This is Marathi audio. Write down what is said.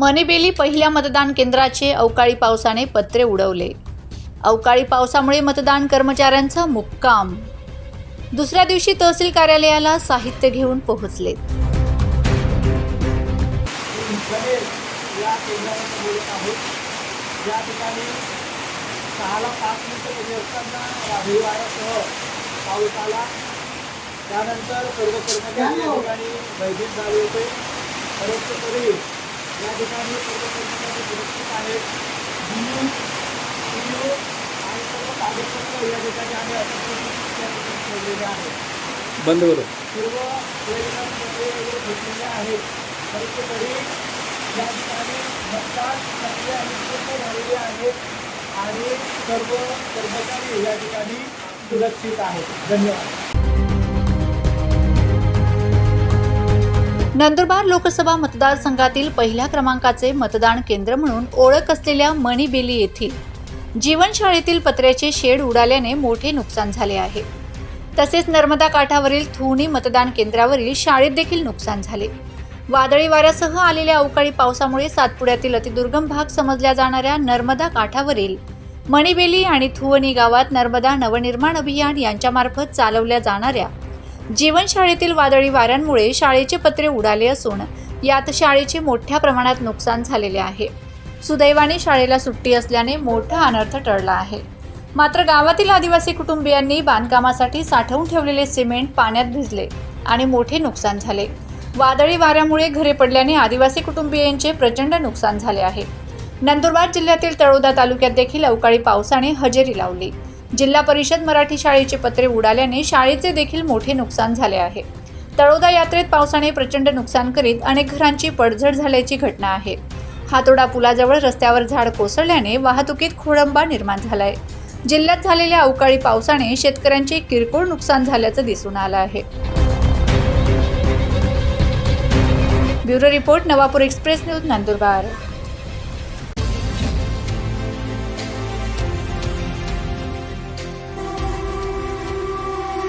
मनेबेली पहिल्या मतदान केंद्राचे अवकाळी पावसाने पत्रे उडवले. अवकाळी पावसामुळे मतदान कर्मचाऱ्यांचा मुक्काम. दुसऱ्या दिवशी तहसील कार्यालयाला साहित्य घेऊन पोहोचले. या ठिकाणी सहाला पाच मिनिटं कमी असताना वादळी वाऱ्यासह पाऊस आला. त्यानंतर सर्व कर्मचारी या ठिकाणी भयभीत झाले होते. परंतु तरी या ठिकाणी सर्व कर्मचारी सुरक्षित आहेत व्हिडिओ आणि सर्व कागदपत्र या ठिकाणी आम्ही अतिशय ठिकाणी ठेवलेले आहेत बंद करू. सर्व प्लेग्राऊंडमध्ये वगैरे घेतलेले आहेत परंतु तरी या ठिकाणी मतदान प्रक्रिया पूर्ण झालेली आहे आणि सर्व कर्मचारी या ठिकाणी सुरक्षित आहेत. धन्यवाद. नंदुरबार लोकसभा मतदारसंघातील पहिल्या क्रमांकाचे मतदान केंद्र म्हणून ओळख असलेल्या मणिबेली येथील जीवनशाळेतील पत्र्याचे शेड उडाल्याने मोठे नुकसान झाले आहे. तसेच नर्मदा काठावरील थुनी मतदान केंद्रावरील शाळेत देखील नुकसान झाले. वादळी वाऱ्यासह आलेल्या अवकाळी पावसामुळे सातपुड्यातील अतिदुर्गम भाग समजल्या जाणाऱ्या नर्मदा काठावरील मणिबेली आणि थुवनी गावात नर्मदा नवनिर्माण अभियान यांच्यामार्फत चालवल्या जाणाऱ्या जीवनशाळेतील वादळी वाऱ्यांमुळे शाळेचे पत्रे उडाले असून यात शाळेचे मोठ्या प्रमाणात नुकसान झालेले आहे. सुदैवाने शाळेला सुट्टी असल्याने मोठा अनर्थ टळला आहे. मात्र गावातील आदिवासी कुटुंबियांनी बांधकामासाठी साठवून ठेवलेले सिमेंट पाण्यात भिजले आणि मोठे नुकसान झाले. वादळी वाऱ्यामुळे घरे पडल्याने आदिवासी कुटुंबियांचे प्रचंड नुकसान झाले आहे. नंदुरबार जिल्ह्यातील तळोदा तालुक्यात देखील अवकाळी पावसाने हजेरी लावली. जिल्हा परिषद मराठी शाळेचे पत्रे उडाल्याने शाळेचे देखील मोठे नुकसान झाले आहे. तळोदा यात्रेत पावसाने प्रचंड नुकसान करीत अनेक घरांची पडझड झाल्याची घटना आहे. हातोडा पुलाजवळ रस्त्यावर झाड कोसळल्याने वाहतुकीत खोळंबा निर्माण झालाय. जिल्ह्यात झालेल्या अवकाळी पावसाने शेतकऱ्यांचे किरकोळ नुकसान झाल्याचं दिसून आलं आहे. Bureau report Navapur express news Nandurbar.